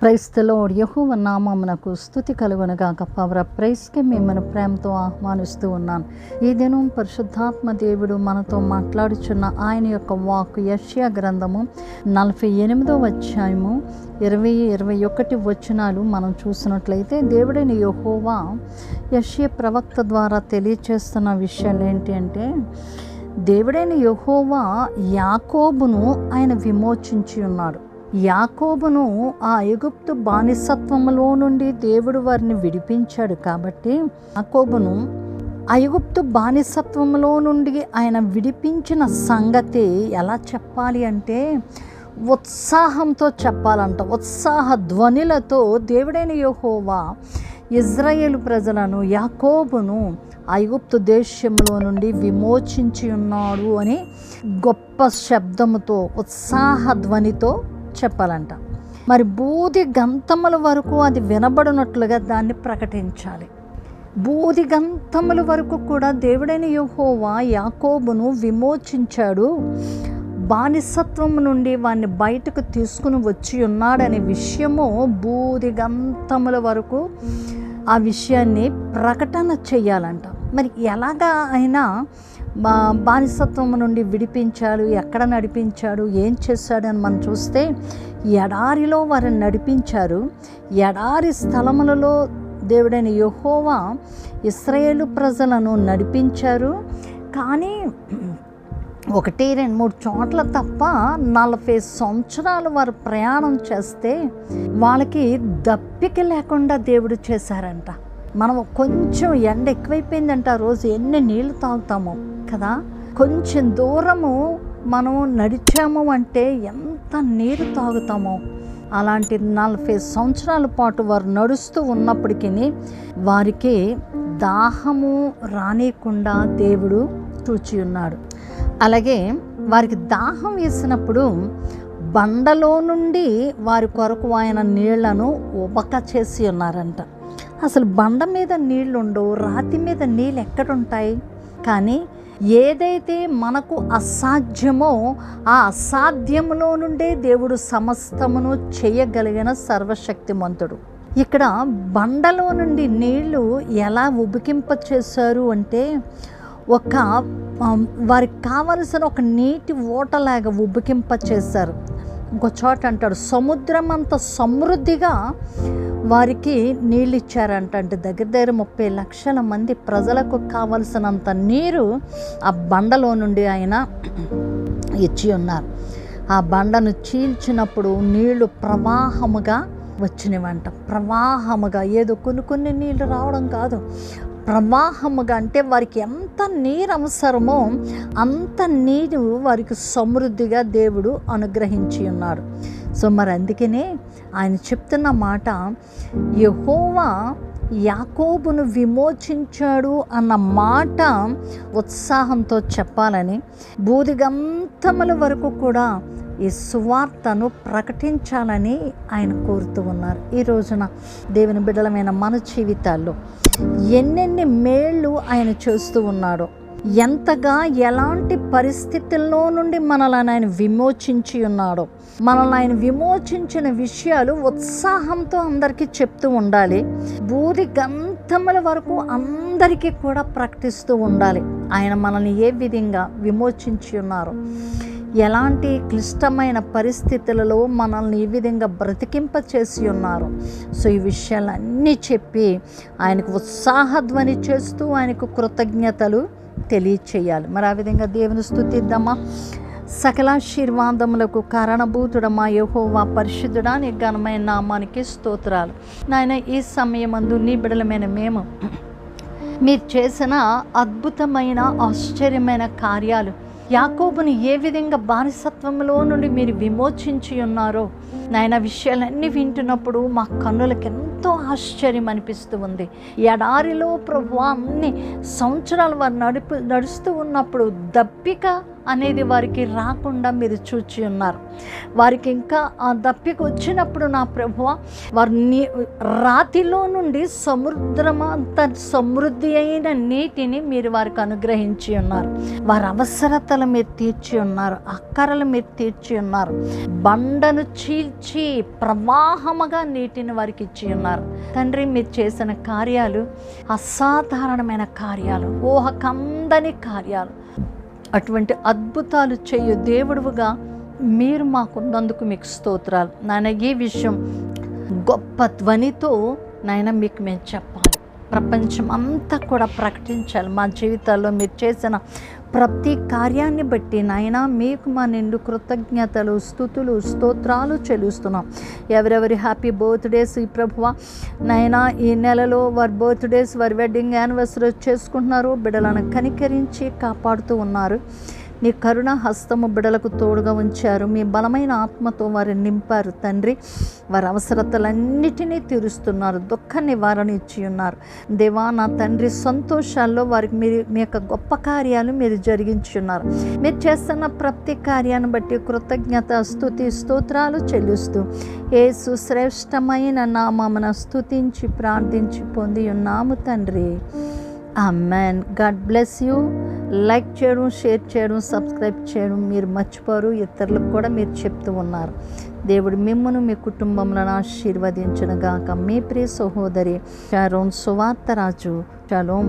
క్రైస్తలో యహోవ నామమునకు స్థుతి కలుగునగాక. పవర ప్రైస్కి మిమ్మల్ని ప్రేమతో ఆహ్వానిస్తూ ఉన్నాను. ఈ దినం పరిశుద్ధాత్మ దేవుడు మనతో మాట్లాడుచున్న ఆయన యొక్క వాక్ యష్యా గ్రంథము నలభై ఎనిమిదో అధ్యాయము ఇరవై ఇరవై ఒకటి వచనాలు మనం చూసినట్లయితే దేవుడైన యహోవా యష్య ప్రవక్త ద్వారా తెలియచేస్తున్న విషయాలు ఏంటి అంటే దేవుడైన యహోవా యాకోబును ఆయన విమోచించి ఉన్నాడు. యాకోబును ఆ ఐగుప్తు బానిసత్వంలో నుండి దేవుడు వారిని విడిపించాడు కాబట్టి యాకోబును ఐగుప్తు బానిసత్వంలో నుండి ఆయన విడిపించిన సంగతి ఎలా చెప్పాలి అంటే ఉత్సాహంతో చెప్పాలంట. ఉత్సాహ ధ్వనులతో దేవుడైన యహోవా ఇజ్రాయేల్ ప్రజలను యాకోబును ఐగుప్తు దేశంలో నుండి విమోచించి ఉన్నాడు అని గొప్ప శబ్దముతో ఉత్సాహ ధ్వనితో చెప్పాలంట. మరి బూది గంతముల వరకు అది వినబడినట్లుగా దాన్ని ప్రకటించాలి. బూది గంతముల వరకు కూడా దేవుడైన యెహోవా యాకోబును విమోచించాడు. బానిసత్వం నుండి వాడిని బయటకు తీసుకుని వచ్చి ఉన్నాడనే విషయము బూది గంతముల వరకు ఆ విషయాన్ని ప్రకటన చేయాలంట. మరి ఎలాగా అయినా మా బానిసత్వం నుండి విడిపించాడు ఎక్కడ నడిపించాడు ఏం చేశాడని మనం చూస్తే ఎడారిలో వారిని నడిపించారు. ఎడారి స్థలములలో దేవుడైన యహోవా ఇస్రాయేలు ప్రజలను నడిపించారు. కానీ ఒకటి రెండు మూడు చోట్ల తప్ప నలభై సంవత్సరాలు వారు ప్రయాణం చేస్తే వాళ్ళకి దప్పిక లేకుండా దేవుడు చేశారంట. మనం కొంచెం ఎండ ఎక్కువైపోయిందంట రోజు ఎన్ని నీళ్ళు తాగుతామో. కదా? కొంచెం దూరము మనం నడిచాము అంటే ఎంత నీరు తాగుతామో. అలాంటి నలభై సంవత్సరాల పాటు వారు నడుస్తూ ఉన్నప్పటికీ వారికి దాహము రానియకుండా దేవుడు చూచి ఉన్నాడు. అలాగే వారికి దాహం వేసినప్పుడు బండలో నుండి వారి కొరకు ఆయన నీళ్ళను ఉబక చేసి ఉన్నారంట. అసలు బండ మీద నీళ్ళుండవు రాతి మీద నీళ్ళు ఎక్కడుంటాయి కానీ ఏదైతే మనకు అసాధ్యమో ఆ అసాధ్యములో నుండే దేవుడు సమస్తమును చేయగలిగిన సర్వశక్తిమంతుడు. ఇక్కడ బండలో నుండి నీళ్ళు ఎలా ఉబికింప చేశారు అంటే ఒక వారికి కావలసిన ఒక నీటి ఓటలాగా ఉబ్బికింప చేశారు ఇంకో చోట అంటాడు సముద్రం అంత సమృద్ధిగా వారికి నీళ్ళు ఇచ్చారంట అంటే దగ్గర దగ్గర ముప్పై లక్షల మంది ప్రజలకు కావలసినంత నీరు ఆ బండలో నుండి ఆయన ఇచ్చి ఉన్నారు. ఆ బండను చీల్చినప్పుడు నీళ్ళు ప్రవాహముగా వచ్చినవంట. ప్రవాహముగా ఏదో కొన్ని కొన్ని నీళ్ళు రావడం కాదు. ప్రవాహముగా అంటే వారికి ఎంత నీరు అవసరమో అంత నీరు వారికి సమృద్ధిగా దేవుడు అనుగ్రహించి ఉన్నాడు సో మరి అందుకనే ఆయన చెప్తున్న మాట యహోవా యాకోబును విమోచించాడు అన్న మాట ఉత్సాహంతో చెప్పాలని బూదిగంతముల వరకు కూడా ఈ సువార్తను ప్రకటించాలని ఆయన కోరుతూ ఉన్నారు. ఈ రోజున దేవుని బిడ్డలమైన మన జీవితాల్లో ఎన్నెన్ని మేళ్ళు ఆయన చేస్తూ ఉన్నాడో ఎంతగా ఎలాంటి పరిస్థితుల్లో నుండి మనల్ని ఆయన విమోచించి ఉన్నాడో మనల్ని ఆయన విమోచించిన విషయాలు ఉత్సాహంతో అందరికీ చెప్తూ ఉండాలి. బూది గంతముల వరకు అందరికీ కూడా ప్రకటిస్తూ ఉండాలి. ఆయన మనల్ని ఏ విధంగా విమోచించి ఉన్నారో ఎలాంటి క్లిష్టమైన పరిస్థితులలో మనల్ని ఈ విధంగా బ్రతికింప చేసి ఉన్నారు. సో ఈ విషయాలన్నీ చెప్పి ఆయనకు ఉత్సాహధ్వని చేస్తూ ఆయనకు కృతజ్ఞతలు తెలియచేయాలి. మరి ఆ విధంగా దేవుని స్థుతిద్దామా? సకలాశీర్వాదములకు కారణభూతుడమా? యహోవా పరిశుద్ధుడా నీ ఘనమైన నామానికి స్తోత్రాలు. నాయన ఈ సమయమందు నీ బిడలమైన మేము మీరు చేసిన అద్భుతమైన ఆశ్చర్యమైన కార్యాలు యాకోబుని ఏ విధంగా బానిసత్వంలో నుండి మీరు విమోచించి ఉన్నారో నాయన విషయాలన్నీ వింటున్నప్పుడు మా కన్నులకు ఎంతో ఆశ్చర్యం అనిపిస్తూ ఉంది. ఎడారిలో ప్రభు అన్ని సంవత్సరాలు వారు నడుపు నడుస్తూ ఉన్నప్పుడు దప్పిక అనేది వారికి రాకుండా మీరు చూచి ఉన్నారు. వారికి ఇంకా ఆ దప్పిక వచ్చినప్పుడు నా ప్రభువ వారిని రాతిలో నుండి సముద్రమంత సమృద్ధి అయిన నీటిని మీరు వారికి అనుగ్రహించి ఉన్నారు. వారి అవసరతలు మీరు తీర్చి ఉన్నారు అక్కరలు మీరు తీర్చి ఉన్నారు. బండను చీల్చి ప్రవాహముగా నీటిని వారికి ఇచ్చి ఉన్నారు. తండ్రి మీరు చేసిన కార్యాలు అసాధారణమైన కార్యాలు ఊహకందని కార్యాలు. అటువంటి అద్భుతాలు చేయు దేవుడుగా మీరు మాకున్నందుకు మీకు స్తోత్రాలు. నాయన ఈ విషయం గొప్ప ధ్వనితో నాయన మీకు మేము చెప్పాలి. ప్రపంచం అంతా కూడా ప్రకటించాలి. మా జీవితాల్లో మీరు చేసిన ప్రతి కార్యాన్ని బట్టి నాయన మీకు మా నిండు కృతజ్ఞతలు స్థుతులు స్తోత్రాలు చెల్లిస్తున్నాం. ఎవరెవరి హ్యాపీ బర్త్డేస్ ఈ ప్రభువ? నాయన ఈ నెలలో వారి బర్త్డేస్ వారి వెడ్డింగ్ యానివర్సరీ చేసుకుంటున్నారు. బిడ్డలను కనికరించి కాపాడుతూ ఉన్నారు. నీ కరుణ హస్తము బిడలకు తోడుగా ఉంచారు. మీ బలమైన ఆత్మతో వారిని నింపారు తండ్రి. వారి అవసరతలన్నిటినీ తీరుస్తున్నారు దుఃఖ నివారణ ఇచ్చి ఉన్నారు. దేవా నా తండ్రి సంతోషాల్లో వారికి మీరు మీ యొక్క గొప్ప కార్యాలు మీరు జరిగించి ఉన్నారు. మీరు చేస్తున్న ప్రతి కార్యాన్ని బట్టి కృతజ్ఞత స్థుతి స్తోత్రాలు చెల్లిస్తూ ఏ సుశ్రేష్టమైన నామమున స్థుతించి ప్రార్థించి పొంది ఉన్నాము తండ్రి. Amen God bless you. Like చేయడం షేర్ చేయడం సబ్స్క్రైబ్ చేయడం మీరు మర్చిపోరు. ఇతరులకు కూడా మీరు చెప్తూ ఉన్నారు. దేవుడు మిమ్మను మీ కుటుంబంలో ఆశీర్వదించడం గాక మీ ప్రియ సహోదరి షారోన్ సువార్తరాజు చలోం